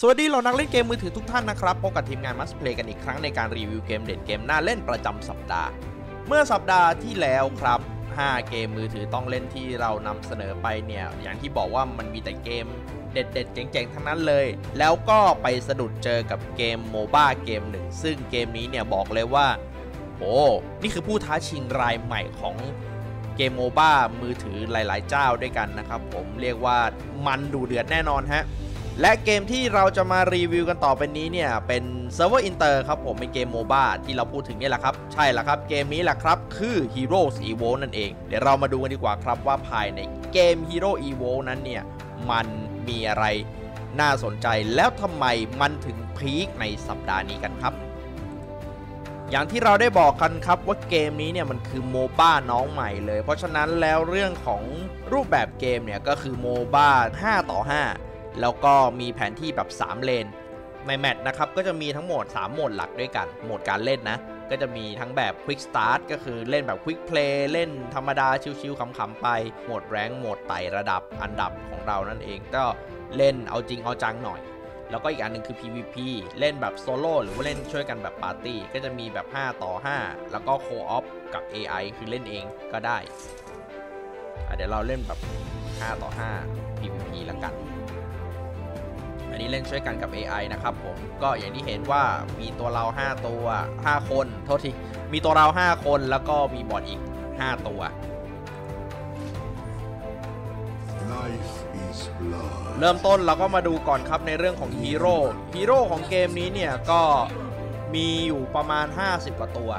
สวัสดีเรานักเล่นเกมมือถือทุกท่านนะครับพบกับทีมงานมัสเพลกันอีกครั้งในการรีวิวเกมเด็ดเกมน่าเล่นประจำสัปดาห์ เมื่อสัปดาห์ที่แล้วครับ 5 เกมมือถือต้องเล่นที่เรานำเสนอไปเนี่ย อย่างที่บอกว่ามันมีแต่เกมเด็ดๆ เจ๋งๆ ทั้งนั้นเลย แล้วก็ไปสะดุดเจอกับเกมโมบ้าเกมหนึ่ง ซึ่งเกมนี้เนี่ยบอกเลยว่าโอ้นี่คือผู้ท้าชิงรายใหม่ของเกมโมบ้ามือถือหลาย ๆ เจ้าด้วยกันนะครับผมเรียกว่ามันดูเดือดแน่นอนฮะ และเกมที่เราจะมารีวิวกันต่อไปนี้เนี่ย เป็นเซิร์ฟเวอร์อินเตอร์ครับผม เป็นเกมโมบ้าที่เราพูดถึงนี่แหละครับ ใช่แล้วครับ เกมนี้แหละครับ คือ Heroes Evo นั่นเอง เดี๋ยวเรามาดูกันดีกว่าครับว่าภายในเกม Hero Evo นั้นเนี่ย มันมีอะไรน่าสนใจแล้วทำไมมันถึงพีคในสัปดาห์นี้กันครับ อย่างที่เราได้บอกกันครับว่าเกมนี้เนี่ยมันคือโมบ้าน้องใหม่เลย เพราะฉะนั้นแล้วเรื่องของรูปแบบเกมเนี่ยก็คือโมบ้า5 ต่อ 5 แล้วก็มีแผนที่แบบ 3 เลน ในแมตช์นะครับก็จะมีทั้งหมด 3 โหมดหลักด้วยกัน โหมดการเล่นนะ ก็จะมีทั้งแบบ Quick Start ก็คือเล่นแบบ Quick Play เล่นธรรมดาชิวๆขำๆไป โหมดแรงโหมดไต่ระดับอันดับของเรานั่นเอง ก็เล่นเอาจริงเอาจังหน่อย แล้วก็อีกอันหนึงคือ PVP เล่นแบบโซโล่หรือว่าเล่นช่วยกันแบบปาร์ตี้ ก็จะมีแบบ 5 ต่อ 5 แล้วก็โคออฟกับ AI คือเล่นเองก็ได้เดี๋ยวเราเล่นแบบ 5 ต่อ 5 PVP แล้วกัน อันนี้เล่นช่วยกันกับ AI นะครับผมก็อย่างที่เห็นว่ามีตัวเรา 5 ตัว 5 คน โทษที มีตัวเรา 5 คนแล้วก็มีบอทอีก 5 ตัว Life is blood. เริ่มต้นเราก็มาดูก่อนครับในเรื่องของฮีโร่ฮีโร่ของเกมนี้เนี่ยก็มีอยู่ประมาณ 50กว่าตัว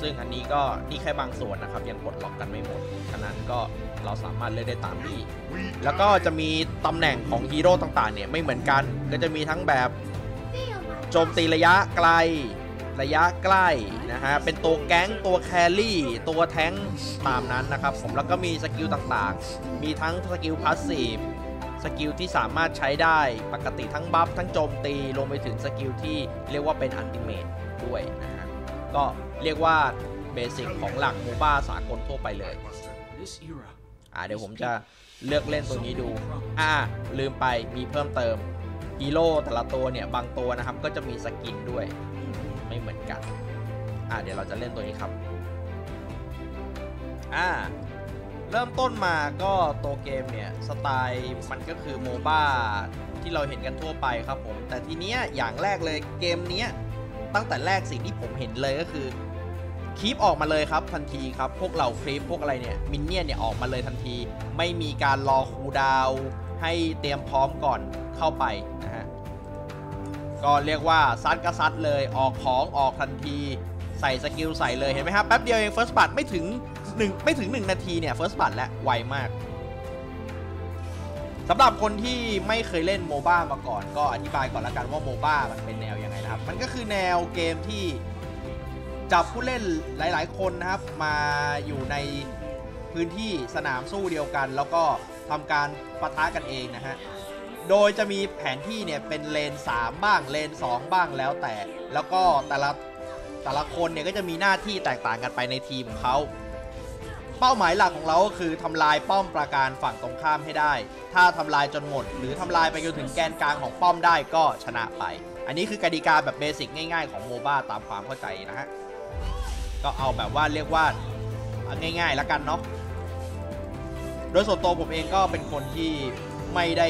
ซึ่งอันนี้ก็นี่แค่บางส่วนนะครับ ยังปลดล็อกกันไม่หมด ฉะนั้นก็ เราสามารถเลือกได้ตามที่ We แล้วก็จะมีตำแหน่งของฮีโร่ต่างๆเนี่ยไม่เหมือนกัน ก็จะมีทั้งแบบโจมตีระยะไกล ระยะใกล้นะฮะ เป็นตัวแก๊งตัวแครี่ ตัวแท้งตามนั้นนะครับผม แล้วก็มีสกิลต่างๆ มีทั้งสกิลพาสซีฟสกิลที่สามารถใช้ได้ปกติทั้งบัฟทั้งโจมตีรวมไปถึงสกิลที่เรียกว่าเป็นอันติเมตด้วยนะฮะ ก็เรียกว่าเบสิกของหลักโมบ้าสากลทั่วไปเลย อ่าเดี๋ยวผมจะเลือกเล่นตัวนี้ดู อ่า ลืมไปมีเพิ่มเติมฮีโร่แต่ละตัวเนี่ย บางตัวนะครับ ก็จะมีสกินด้วย ไม่เหมือนกัน อ่าเดี๋ยวเราจะเล่นตัวนี้ครับ อ่า เริ่มต้นมาก็ตัวเกมเนี่ย สไตล์มันก็คือโมบ้าที่เราเห็นกันทั่วไปครับผม แต่ทีเนี้ยอย่างแรกเลยเกมเนี้ยตั้งแต่แรกสิ่งที่ผมเห็นเลยก็คือ คลิปออกมาเลยครับทันทีครับ พวกเราคลิปพวกอะไรเนี่ยมินเนี่ยนเนี่ยออกมาเลยทันที ไม่มีการรอคูดาวให้เตรียมพร้อมก่อนเข้าไปนะฮะก็เรียกว่าซัดก็ซัดเลยออกของออกทันที ใส่สกิลใส่เลยเห็นไหมครับแป๊บเดียวเอง First b ั t ไม่ถึง1ไม่ถึง 1 นาทีเนี่ย First b ั t แล้วไวมากสำหรับคนที่ไม่เคยเล่นโมบ้ามาก่อน ก็อธิบายก่อนละกันว่าโมบ้ามันเป็นแนวยังไงนะครับ มันก็คือแนวเกมที่ จับผู้เล่นหลาย ๆ คนนะครับ มาอยู่ในพื้นที่สนามสู้เดียวกัน แล้วก็ทำการปะทะกันเองนะฮะโดยจะมีแผนที่เนี่ยเป็นเลน 3 บ้างเลน 2 บ้างแล้วแต่ แล้วก็แต่ละแต่ละคนเนี่ยก็จะมีหน้าที่แตกต่างกันไปในทีมของเขาเป้าหมายหลักของเราก็คือทำลายป้อมปราการฝั่งตรงข้ามให้ได้ ถ้าทำลายจนหมด หรือทำลายไปจนถึงแกนกลางของป้อมได้ก็ชนะไป อันนี้คือกติกาแบบเบสิกง่ายๆของโมบ้าตามความเข้าใจนะฮะ ก็เอาแบบว่าเรียกว่าง่ายๆแล้วกันเนาะโดยส่วนตัวผมเองก็เป็นคนที่ไม่ได้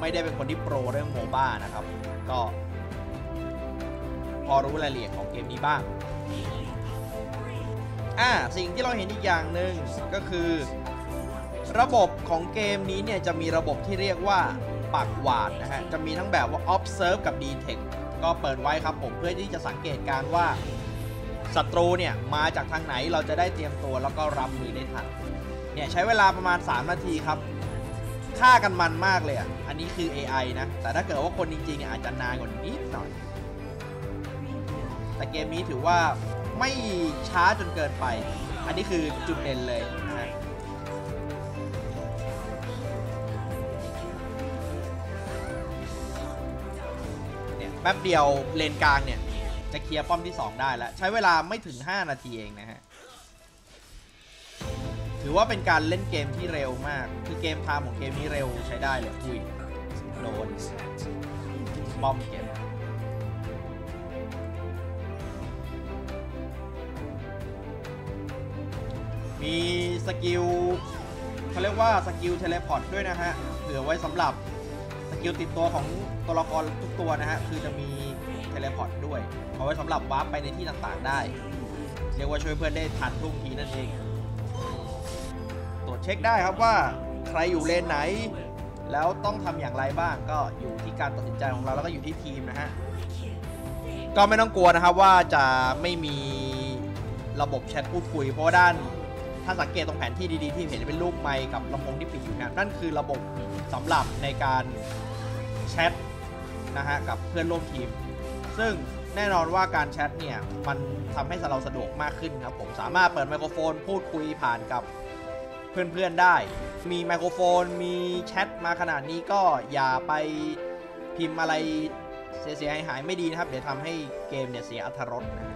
ไม่ได้เป็นคนที่โปรเรื่องโมบ้านะครับ ก็ พอรู้รายละเอียดของเกมนี้บ้างอ่าสิ่งที่เราเห็นอีกอย่างหนึ่งก็คือ ระบบของเกมนี้เนี่ยจะมีระบบที่เรียกว่าปักหวาดนะฮะ จะมีทั้งแบบว่า observe กับ detect ก็เปิดไว้ครับผมเพื่อที่จะสังเกตการว่า ศัตรูเนี่ยมาจากทางไหนเราจะได้เตรียมตัวแล้วก็รับมือได้ทันเนี่ยใช้เวลาประมาณ 3 นาทีครับฆ่ากันมันมากเลยอะ อันนี้คือ AI นะ แต่ถ้าเกิดว่าคนจริงๆเนี่ยอาจจะนานกว่านี้นิดหน่อย แต่เกมนี้ถือว่าไม่ช้าจนเกินไป อันนี้คือจุดเด่นเลยนะฮะเนี่ยแป๊บเดียวเลนกลางเนี่ย จะเคลียร์ป้อมที่ 2 ได้แล้ว ใช้เวลาไม่ถึง 5 นาทีเองนะฮะถือว่าเป็นการเล่นเกมที่เร็วมาก คือเกมไทม์ของเกมนี้เร็วใช้ได้เลยอุ้ยโดนป้อมเก็บมีสกิลเขาเรียกว่าสกิลเทเลพอร์ตด้วยนะฮะเผื่อไว้สำหรับสกิลติดตัวของตัวละครทุกตัวนะฮะ คือจะมี เทเลพอร์ตด้วย เอาไว้สำหรับวาร์ปไปในที่ต่างๆได้ เรียกว่าช่วยเพื่อนได้ทันท่วงทีนั่นเอง ตรวจเช็คได้ครับว่าใครอยู่เลนไหน แล้วต้องทำอย่างไรบ้างก็อยู่ที่การตัดสินใจของเราแล้วก็อยู่ที่ทีมนะฮะ ก็ไม่ต้องกลัวนะครับว่าจะไม่มีระบบแชทพูดคุย เพราะว่าด้านถ้าสังเกตตรงแผนที่ดีๆ ที่เห็นเป็นรูปไมค์กับลำโพงที่ปิดอยู่นะนั่นคือระบบสำหรับในการแชทนะฮะกับเพื่อนร่วมทีม ซึ่งแน่นอนว่าการแชทเนี่ย มันทำให้เราสะดวกมากขึ้นครับผมสามารถเปิดไมโครโฟนพูดคุยผ่านกับเพื่อนๆได้ มีไมโครโฟนมีแชทมาขนาดนี้ก็อย่าไปพิมพ์อะไรเสียหายหายไม่ดีนะครับ เดี๋ยวทำให้เกมเนี่ยเสียอรรถรสนะ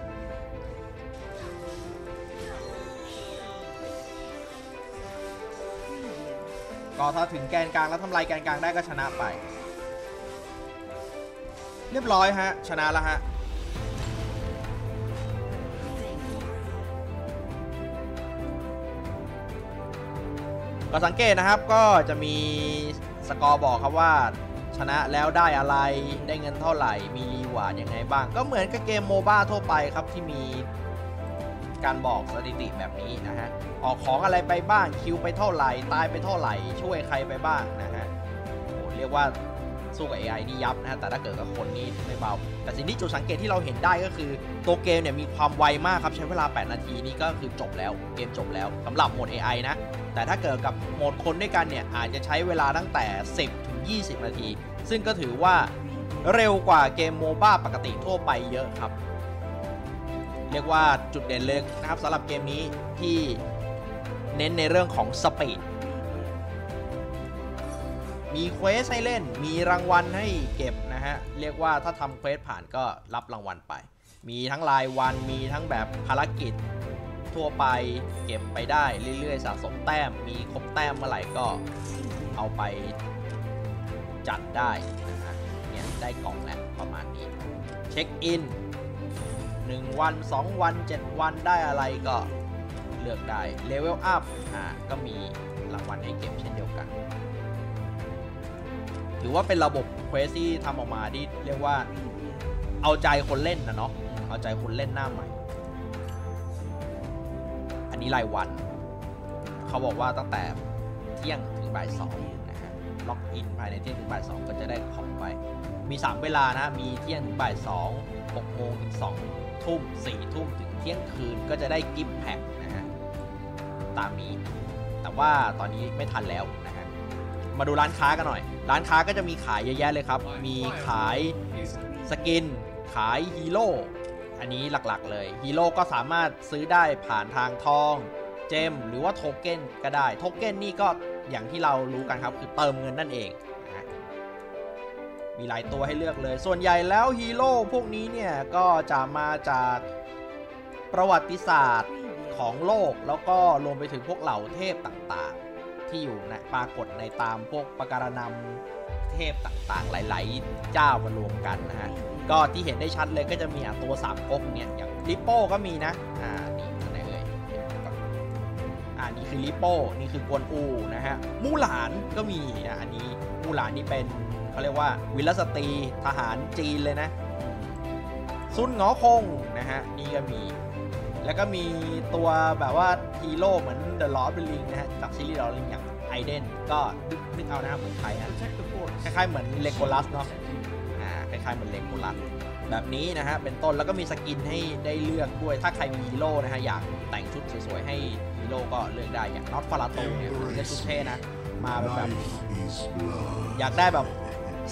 ก็ถ้าถึงแกนกลางแล้วทำลายแกนกลางได้ก็ชนะไป เรียบร้อยฮะ ชนะแล้วฮะ ก็สังเกตนะครับก็จะมีสกอร์บอกครับว่าชนะแล้วได้อะไรได้เงินเท่าไหร่มีรีวาร์ดยังไงบ้าง ก็เหมือนกับเกมโมบ้าทั่วไปครับที่มีการบอกสถิติแบบนี้นะฮะ ออกของอะไรไปบ้างคิวไปเท่าไหร่ ตายไปเท่าไหร่ ช่วยใครไปบ้างนะฮะเรียกว่า สู้กับ AI นี่ยับนะฮะแต่ถ้าเกิดกับคนนี่ไม่เบา แต่สิ่งที่จุดสังเกตที่เราเห็นได้ก็คือ ตัวเกมเนี่ยมีความไวมากครับ ใช้เวลา 8 นาทีนี่ก็คือจบแล้วเกมจบแล้วสำหรับโหมด AI นะ แต่ถ้าเกิดกับโหมดคนด้วยกันเนี่ยอาจจะใช้เวลาตั้งแต่ 10 ถึง 20 นาที ซึ่งก็ถือว่าเร็วกว่าเกมโมบ้าปกติทั่วไปเยอะครับ เรียกว่าจุดเด่นเลยนะครับสำหรับเกมนี้ที่เน้นในเรื่องของสปีด มีเควสให้เล่น มีรางวัลให้เก็บนะฮะ เรียกว่าถ้าทำเควสผ่านก็รับรางวัลไป มีทั้งรายวัน มีทั้งแบบภารกิจ ทั่วไปเก็บไปได้เรื่อยๆ สะสมแต้ม มีครบแต้มเมื่อไหร่ก็เอาไปจัดได้นะฮะ เนี่ยได้กล่องแล้วประมาณนี้ เช็คอิน 1 วัน 2 วัน 7 วันได้อะไรก็เลือกได้เลเวลอัพอ่าก็มีรางวัลให้เก็บเช่นเดียวกัน ถือว่าเป็นระบบเควสที่ทำออกมาที่เรียกว่าเอาใจคนเล่นนะเนาะอืมเอาใจคนเล่นหน้าใหม่ อันนี้รายวัน เขาบอกว่าตั้งแต่เที่ยงถึงบ่ายสองนะฮะล็อกอินภายในเที่ยงถึงบ่ายสองก็จะได้ของไป มี 3 เวลานะมีเที่ยงถึงบ่ายสองหกโมงถึงสองทุ่มสี่ทุ่มถึงเที่ยงคืนก็จะได้กิฟต์แพ็คนะฮะตามนี้แต่ว่าตอนนี้ไม่ทันแล้วนะฮะ มาดูร้านค้ากันหน่อย ร้านค้าก็จะมีขายเยอะแยะเลยครับ มีขายสกิน ขายฮีโร่ อันนี้หลักๆเลย ฮีโร่ก็สามารถซื้อได้ผ่านทางทอง เจม หรือว่าโทเก้นก็ได้ โทเก้นนี่ก็อย่างที่เรารู้กันครับ คือเติมเงินนั่นเองนะมีหลายตัวให้เลือกเลย ส่วนใหญ่แล้วฮีโร่พวกนี้เนี่ย ก็จะมาจากประวัติศาสตร์ของโลก แล้วก็รวมไปถึงพวกเหล่าเทพต่างๆ ที่อยู่ในปรากฏในตามพวกประการนำเทพต่างๆ หลาย ๆ เจ้ามารวมกันนะฮะก็ที่เห็นได้ชัดเลยก็จะมีอะตัวสามก๊กเนี่ยอย่างลิปโป้ก็มีนะอ่านี่อันไหนเอ่ยเดี๋ยวก่อนอ่านี่คือลิปโป้นี่คือกวนอูนะฮะมูหลานก็มีอะอันนี้มูหลานนี่เป็นเขาเรียกว่าวิลสตรีทหารจีนเลยนะอืมซุนหงอคงนะฮะนี่ก็มี แล้วก็มีตัวแบบว่าฮีโร่เหมือนเดอะลอ d เบลลิงนะฮะจากซีรีส์ลอลิงอย่างไอเดนก็นึกนึกเอานะครับเหมือนใครฮะคล้ายๆเหมือนเลโกลัสเนาะอ่าคล้ายๆเหมือนเลโกลัสแบบนี้นะฮะเป็นต้นแล้วก็มีสกินให้ได้เลือกด้วยถ้าใครมีฮีโร่นะฮะอยากแต่งชุดสวยๆให้ฮีโร่ก็เลือกได้อย่างน็อตฟาราโตเนี่ยคือเลือกชุดเท่นะมาเป็นแบบ Life is blood. อยากได้แบบ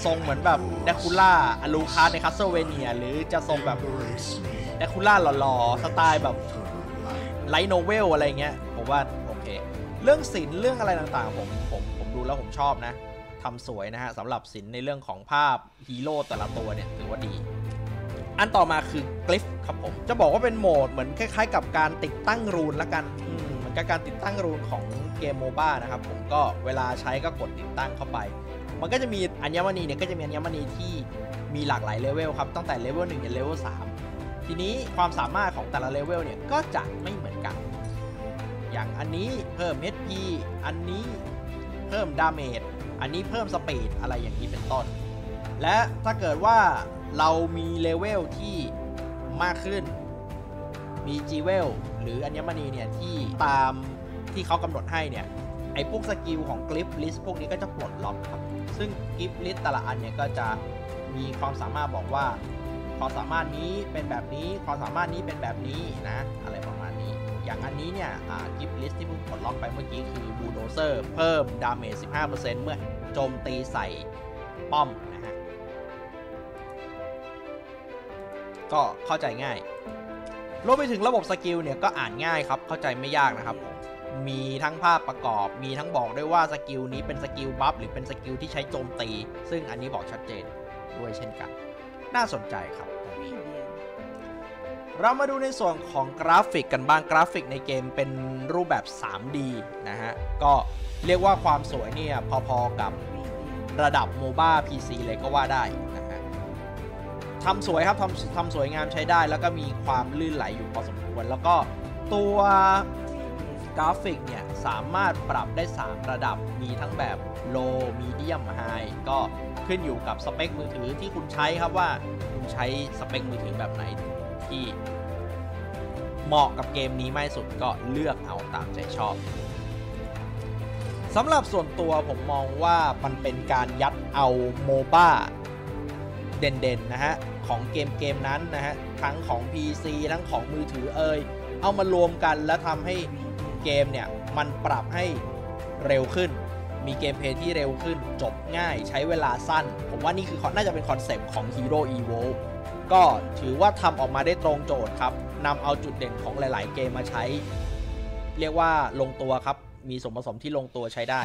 ทรงเหมือนแบบเดคูล่าอลูคาร์ในคัสเซเวเนีย หรือจะทรงแบบ Embrace me. เดคูล่าหล่อๆ สไตล์แบบไลท์โนเวลอะไรเงี้ย ผมว่าโอเค เรื่องศิลป์เรื่องอะไรต่างๆ ผมผมผมดูแล้วผมชอบนะทำสวยนะฮะสำหรับศิลป์ในเรื่องของภาพฮีโร่แต่ละตัวเนี่ยถือว่าดี อันต่อมาคือกลิฟครับผม จะบอกว่าเป็นโหมดเหมือนคล้ายๆ กับการติดตั้งรูนละกันเหมือนกับการติดตั้งรูนของเกมโมบ้านะครับผมก็เวลาใช้ก็กดติดตั้งเข้าไป มันก็จะมีอัญมณีเนี่ยก็จะมีอัญมณีที่มีหลากหลายเลเวลครับตั้งแต่เลเวล1ยันเลเวล3 ทีนี้ความสามารถของแต่ละเลเวลเนี่ยก็จะไม่เหมือนกัน อย่างอันนี้เพิ่ม HP อันนี้เพิ่มดาเมจ อันนี้เพิ่มสปีดอะไรอย่างนี้เป็นต้น และถ้าเกิดว่าเรามีเลเวลที่มากขึ้น มีจีเวลหรืออัญมณีเนี่ยที่ตามที่เขากำหนดให้เนี่ยไอ้พวกสกิลของกริฟลิสพวกนี้ก็จะปลดล็อกครับ ซึ่งกริฟลิสแต่ละอันเนี่ยก็จะมีความสามารถบอกว่า ความสามารถนี้เป็นแบบนี้ความสามารถนี้เป็นแบบนี้นะ อะไรประมาณนี้ อย่างอันนี้เนี่ยกิฟลิสที่เพิ่งปลดล็อกไปเมื่อกี้คือบูโดเซอร์เพิ่มดาเมจ 15%เมื่อโจมตีใส่ป้อมนะฮะ ก็เข้าใจง่ายรวมไปถึงระบบสกิลเนี่ยก็อ่านง่ายครับ เข้าใจไม่ยากนะครับผมมีทั้งภาพประกอบ มีทั้งบอกด้วยว่าสกิลนี้เป็นสกิลบัฟหรือเป็นสกิลที่ใช้โจมตี ซึ่งอันนี้บอกชัดเจนด้วยเช่นกัน น่าสนใจครับ เรามาดูในส่วนของกราฟิกกันบ้างกราฟิกในเกมเป็นรูปแบบ 3D นะฮะ ก็เรียกว่าความสวยเนี่ยพอๆกับระดับโมบ้า PC เลยก็ว่าได้นะฮะทำสวยครับทำทำสวยงามใช้ได้ แล้วก็มีความลื่นไหลอยู่พอสมควร แล้วก็ตัว กราฟิกเนี่ยสามารถปรับได้ 3 ระดับ มีทั้งแบบ low medium high ก็ขึ้นอยู่กับสเปคมือถือที่คุณใช้ครับว่าคุณใช้สเปคมือถือแบบไหนที่เหมาะกับเกมนี้มากสุดก็เลือกเอาตามใจชอบสำหรับส่วนตัวผมมองว่ามันเป็นการยัดเอาโมบ้าเด่นๆนะฮะ ของเกมเกมนั้นนะฮะ ทั้งของ PC ทั้งของมือถือเอ่ยเอามารวมกันแล้วทำให้ เกมเนี่ยมันปรับให้เร็วขึ้น มีเกมเพย์ที่เร็วขึ้น จบง่ายใช้เวลาสั้น ผมว่านี่คือน่าจะเป็นคอนเซปต์ของ Hero Evo ก็ถือว่าทำออกมาได้ตรงโจทย์ครับนำเอาจุดเด่นของหลาย ๆ เกมมาใช้ เรียกว่าลงตัวครับ มีส่วนผสมที่ลงตัวใช้ได้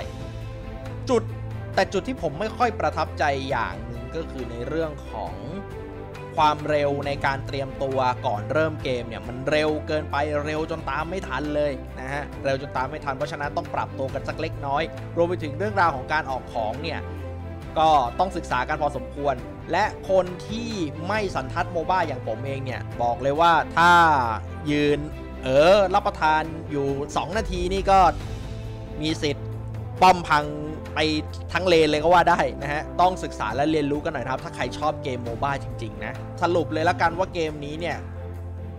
จุดแต่จุดที่ผมไม่ค่อยประทับใจอย่างหนึ่งก็คือในเรื่องของ ความเร็วในการเตรียมตัวก่อนเริ่มเกมเนี่ยมันเร็วเกินไปเร็วจนตามไม่ทันเลยนะฮะเร็วจนตามไม่ทันเพราะฉะนั้นต้องปรับตัวกันสักเล็กน้อย รวมไปถึงเรื่องราวของการออกของเนี่ยก็ต้องศึกษากันพอสมควร และคนที่ไม่สันทัดโมบ้าอย่างผมเองเนี่ยบอกเลยว่าถ้ายืนเออรับประทานอยู่ 2 นาทีนี่ก็มีสิทธิ์ป้อมพัง ไปทั้งเลนเลยก็ว่าได้นะฮะ ต้องศึกษาและเรียนรู้กันหน่อยครับ ถ้าใครชอบเกมโมบ้าจริง ๆ นะ สรุปเลยละกันว่าเกมนี้เนี่ย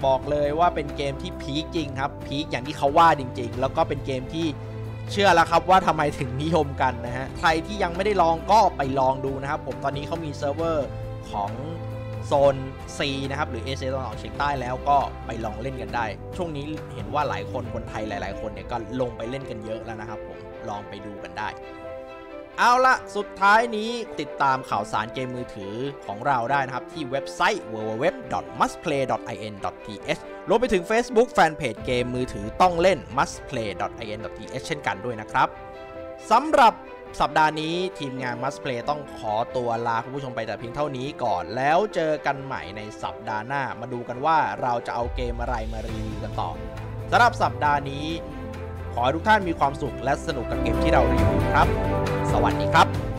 บอกเลยว่าเป็นเกมที่พีคจริงครับพีคอย่างที่เขาว่าจริง ๆ แล้วก็เป็นเกมที่เชื่อแล้วครับว่าทำไมถึงนิยมกันนะฮะ ใครที่ยังไม่ได้ลองก็ไปลองดูนะครับผมตอนนี้เขามีเซิร์ฟเวอร์ของโซน C นะครับ หรือเอเชียตะวันออกเฉียงใต้แล้วก็ไปลองเล่นกันได้ ช่วงนี้เห็นว่าหลายคนคนไทยหลาย ๆ คนเนี่ยก็ลงไปเล่นกันเยอะแล้วนะครับผมลองไปดูกันได้ เอาละสุดท้ายนี้ติดตามข่าวสารเกมมือถือของเราได้นะครับ ที่เว็บไซต์ www.mustplay.in.th รวมไปถึง Facebook Fanpage เกมมือถือต้องเล่น mustplay.in.th เช่นกันด้วยนะครับสำหรับสัปดาห์นี้ทีมงาน Must Play ต้องขอตัวลาคุณผู้ชมไปแต่เพียงเท่านี้ก่อน แล้วเจอกันใหม่ในสัปดาห์หน้า มาดูกันว่าเราจะเอาเกมอะไรมารีวิวกันต่อสำหรับสัปดาห์นี้ ขอให้ทุกท่านมีความสุขและสนุกกับเกมที่เรารีวิวครับ วัสดีครับ